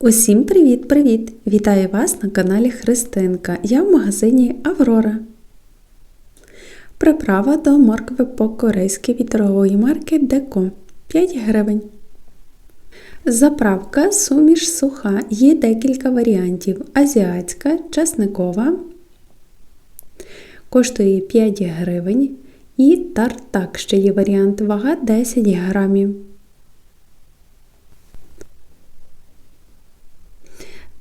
Усім привіт-привіт! Вітаю вас на каналі Христинка. Я в магазині Аврора. Приправа до моркви по-корейськи від торгової марки Деко 5 гривень. Заправка суміш суха. Є декілька варіантів. Азіатська, часникова. Коштує 5 гривень. І тартак ще є варіант. Вага 10 грамів.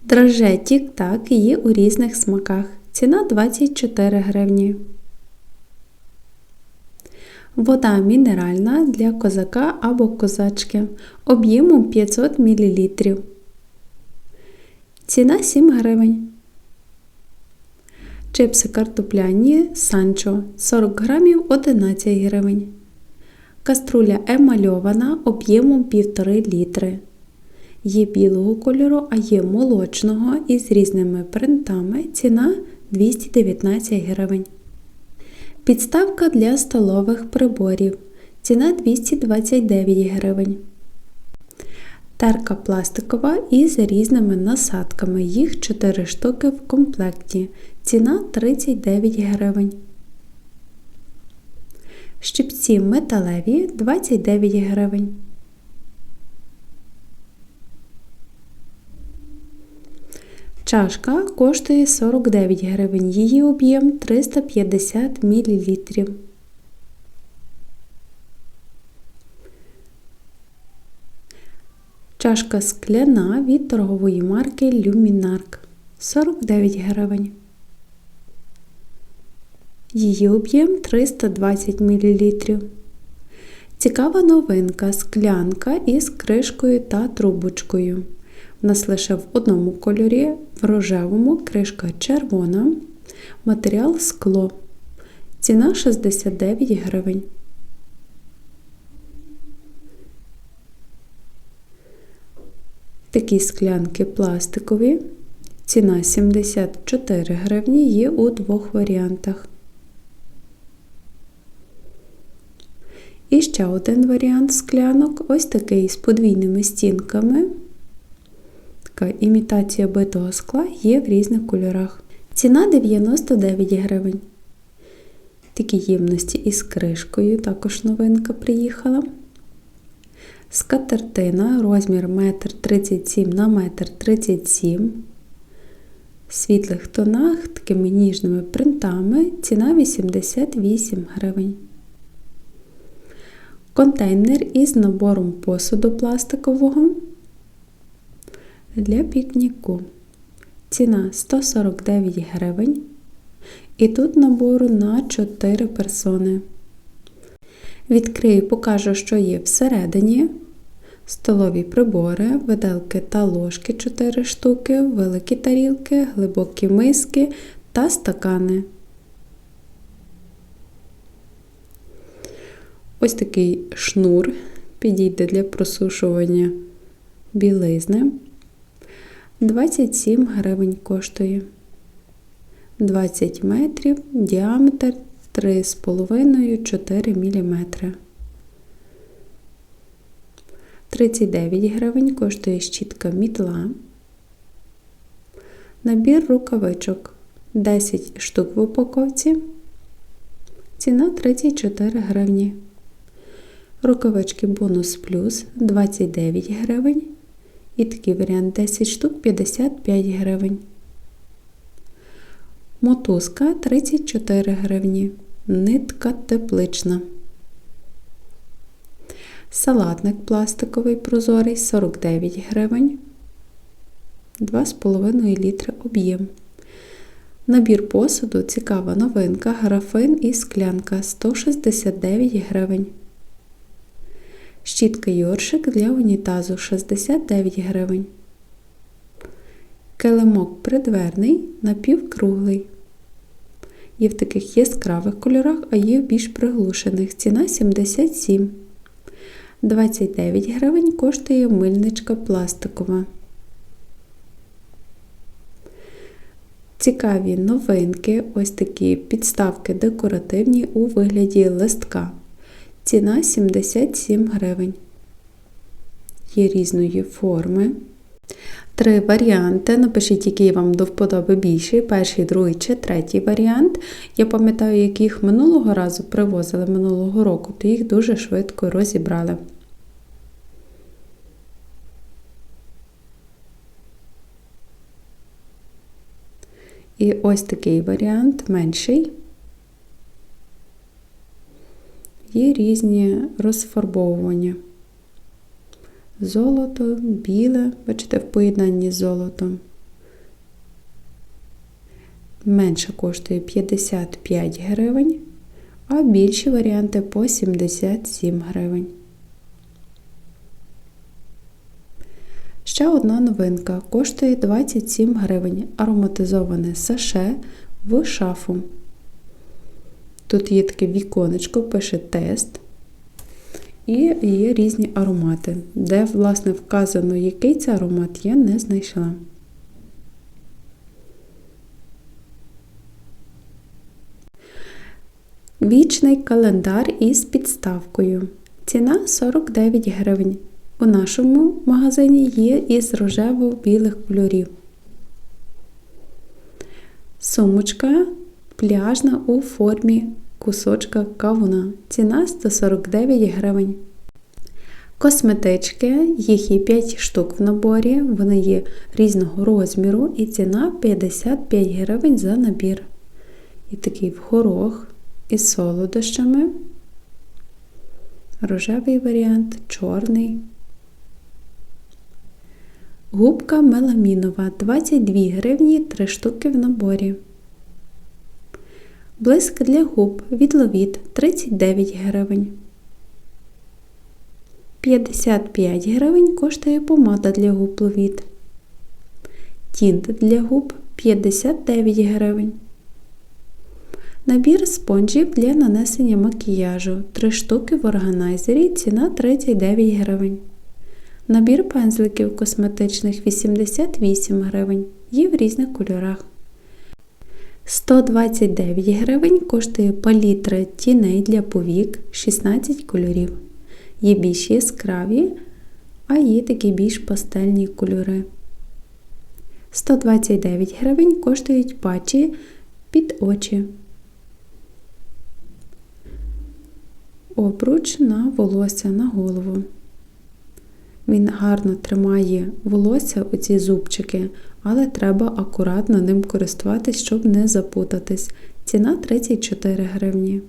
Драже тік-так є у різних смаках. Ціна 24 гривні. Вода мінеральна для козака або козачки об'ємом 500 мл. Ціна 7 гривень. Чипси картопляні санчо 40 грамів 11 гривень. Каструля емальована об'ємом 1,5 літри. Є білого кольору, а є молочного із різними принтами. Ціна 219 гривень. Підставка для столових приборів. Ціна 229 гривень. Терка пластикова із різними насадками. Їх 4 штуки в комплекті. Ціна 39 гривень. Щипці металеві 29 гривень. Чашка коштує 49 гривень, її об'єм 350 мл. Чашка скляна від торгової марки Luminark 49 гривень. Її об'єм 320 мл. Цікава новинка склянка із кришкою та трубочкою. Нас лише в одному кольорі, в рожевому кришка червона, матеріал скло. Ціна 69 гривень. Такі склянки пластикові. Ціна 74 гривні є у двох варіантах. І ще один варіант склянок ось такий з подвійними стінками. Така імітація битого скла є в різних кольорах. Ціна 99 гривень. Такі ємності із кришкою, також новинка приїхала. Скатертина, розмір 1,37 на 1,37 м. В світлих тонах, такими ніжними принтами, ціна 88 гривень. Контейнер із набором посуду пластикового для пікніку. Ціна 149 гривень. І тут набору на 4 персони. Відкрию, покажу, що є всередині. Столові прибори, виделки та ложки 4 штуки, великі тарілки, глибокі миски та стакани. Ось такий шнур підійде для просушування білизни. 27 гривень коштує. 20 метрів, діаметр 3,5-4 мм. 39 гривень коштує щітка мітла. Набір рукавичок 10 штук в упаковці. Ціна 34 гривні. Рукавички бонус плюс 29 гривень. І такий варіант 10 штук 55 гривень. Мотузка 34 гривні. Нитка теплична. Салатник пластиковий прозорий 49 гривень. 2,5 літри об'єм. Набір посуду цікава новинка, графин і склянка 169 гривень. Щітка Йоршик для унітазу 69 гривень. Килимок придверний напівкруглий. Є в таких яскравих кольорах, а є в більш приглушених. Ціна 77. 29 гривень коштує мильничка пластикова. Цікаві новинки, ось такі підставки декоративні у вигляді листка. Ціна 77 гривень. Є різної форми. Три варіанти. Напишіть, який вам до вподоби більший, перший, другий чи третій варіант. Я пам'ятаю, яких минулого разу привозили минулого року, то їх дуже швидко розібрали. І ось такий варіант менший. Є різні розфарбовування. Золото, біле, бачите, в поєднанні з золотом. Менше коштує 55 гривень, а більші варіанти по 77 гривень. Ще одна новинка коштує 27 гривень ароматизоване саше в шафу. Тут є таке віконечко, пише тест. І є різні аромати. Де, власне, вказано, який це аромат, я не знайшла. Вічний календар із підставкою. Ціна 49 гривень. У нашому магазині є із рожево-білих кольорів. Сумочка пляжна у формі кусочка кавуна. Ціна 149 гривень. Косметички, їх є 5 штук в наборі, вони є різного розміру і ціна 55 гривень за набір. І такий в горох із солодощами. Рожевий варіант, чорний. Губка меламінова 22 гривні 3 штуки в наборі. Блиск для губ від Ловіт 39 гривень. 55 гривень коштує помада для губ Ловіт. Тінт для губ 59 гривень. Набір спонжів для нанесення макіяжу 3 штуки в органайзері ціна 39 гривень. Набір пензликів косметичних 88 гривень. Є в різних кольорах. 129 гривень коштує палітра тіней для повік 16 кольорів. Є більш яскраві, а є такі більш пастельні кольори. 129 гривень коштують патчі під очі. Обруч на волосся на голову. Він гарно тримає волосся у ці зубчики, але треба акуратно ним користуватись, щоб не запутатись. Ціна 34 гривні.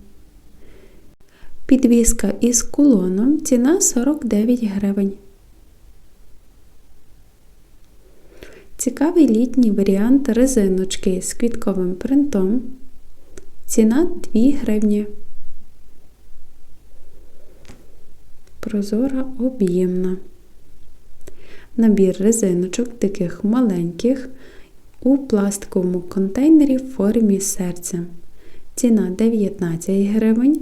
Підвіска із кулоном ціна 49 гривень. Цікавий літній варіант резиночки з квітковим принтом. Ціна 2 гривні. Прозора об'ємна набір резиночок таких маленьких у пластиковому контейнері в формі серця. Ціна 19 гривень.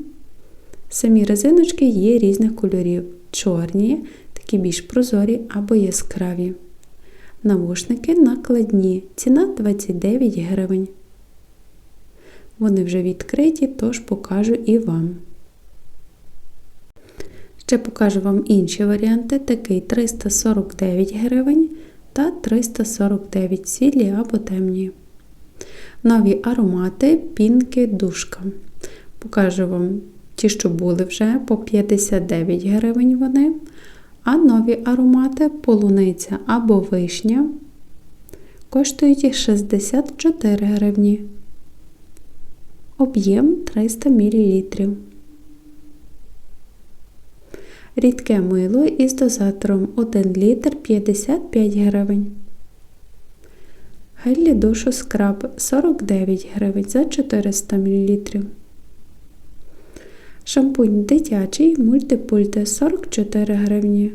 Самі резиночки є різних кольорів: чорні, такі більш прозорі або яскраві. Навушники накладні. Ціна 29 гривень. Вони вже відкриті, тож покажу і вам. Ще покажу вам інші варіанти, такий 349 гривень та 349 світлі або темні. Нові аромати пінки душка. Покажу вам ті, що були вже по 59 гривень вони. А нові аромати полуниця або вишня коштують 64 гривні. Об'єм 300 мл рідке мило із дозатором 1 літр 55 гривень. Гель для душу скраб 49 гривень за 400 мл. Шампунь дитячий мультипульти 44 гривні.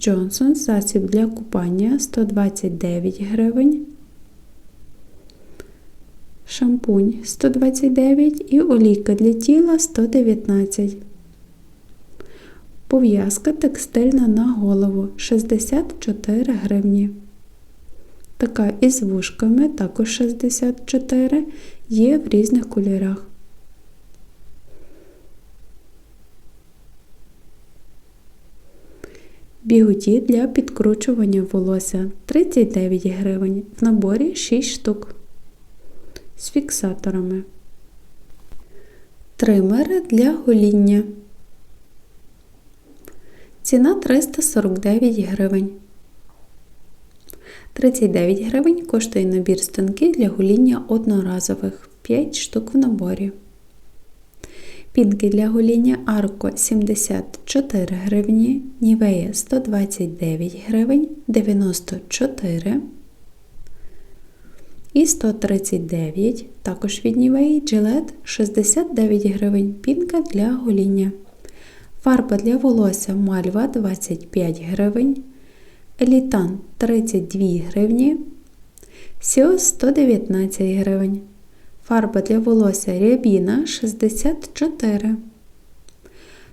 Джонсон засіб для купання 129 гривень. Шампунь 129 і олійка для тіла 119 Пов'язка текстильна на голову 64 гривні. Така із вушками також 64 є в різних кольорах. Бігуді для підкручування волосся 39 гривень. В наборі 6 штук з фіксаторами. Тримери для гоління. Ціна 349 гривень. 39 гривень коштує набір станків для гоління одноразових 5 штук в наборі. Пінки для гоління Арко 74 гривні, Нівея 129 гривень, 94 і 139, також від Нівеї Джилет 69 гривень, пінка для гоління. Фарба для волосся Мальва 25 гривень, Елітан 32 гривні, Сіос 119 гривень. Фарба для волосся Рябіна 64.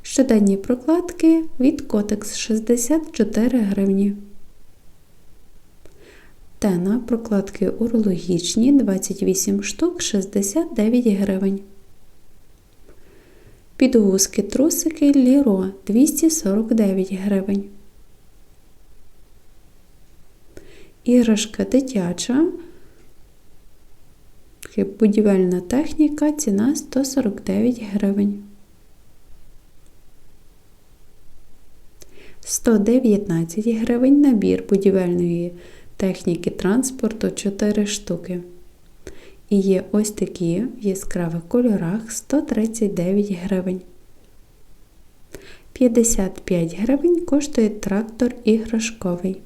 Щоденні прокладки від Котекс 64 гривні. Тена прокладки урологічні 28 штук 69 гривень. Підгузки трусики Ліро 249 гривень. Іграшка дитяча. Будівельна техніка ціна 149 гривень. 119 гривень набір будівельної техніки транспорту 4 штуки. І є ось такі в яскравих кольорах 139 гривень. 55 гривень коштує трактор іграшковий.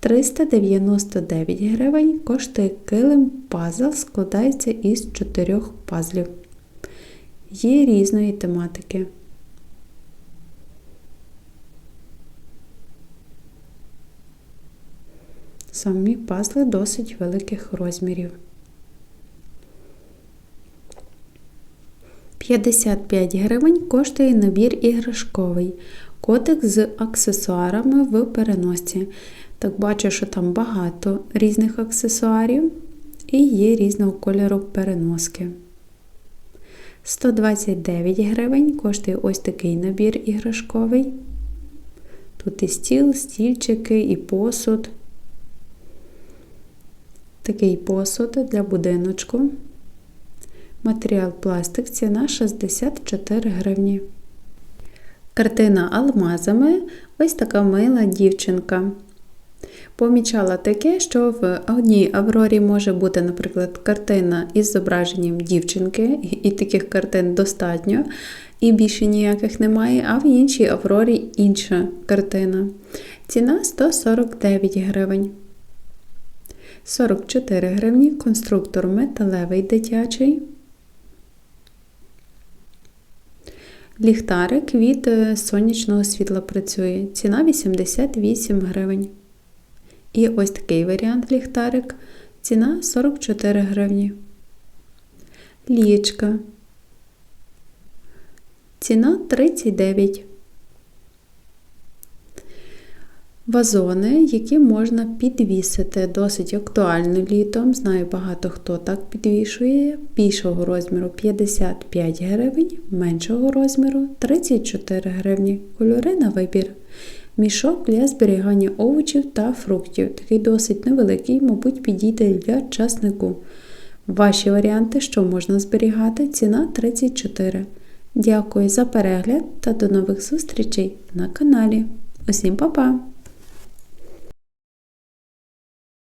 399 гривень коштує килим пазл, складається із 4 пазлів. Є різної тематики. Самі пазли досить великих розмірів. 55 гривень коштує набір іграшковий. Котик з аксесуарами в переносці. Так бачу, що там багато різних аксесуарів і є різного кольору переноски. 129 гривень коштує ось такий набір іграшковий. Тут і стіл, стільчики, і посуд. Такий посуд для будиночку. Матеріал пластик, ціна 64 гривні. Картина алмазами ось така мила дівчинка. Помічала таке, що в одній Аврорі може бути, наприклад, картина із зображенням дівчинки, і таких картин достатньо, і більше ніяких немає, а в іншій Аврорі інша картина. Ціна 149 гривень. 44 гривні конструктор металевий дитячий. Ліхтарик від е, сонячного світла працює. Ціна 88 гривень. І ось такий варіант ліхтарик. Ціна 44 гривні. Лієчка. Ціна 39. Вазони, які можна підвісити досить актуально літом. Знаю, багато хто так підвішує. Більшого розміру 55 гривень, меншого розміру 34 гривні. Кольори на вибір. Мішок для зберігання овочів та фруктів. Такий досить невеликий, мабуть, підійде для часнику. Ваші варіанти, що можна зберігати, ціна 34. Дякую за перегляд та до нових зустрічей на каналі. Усім па-па!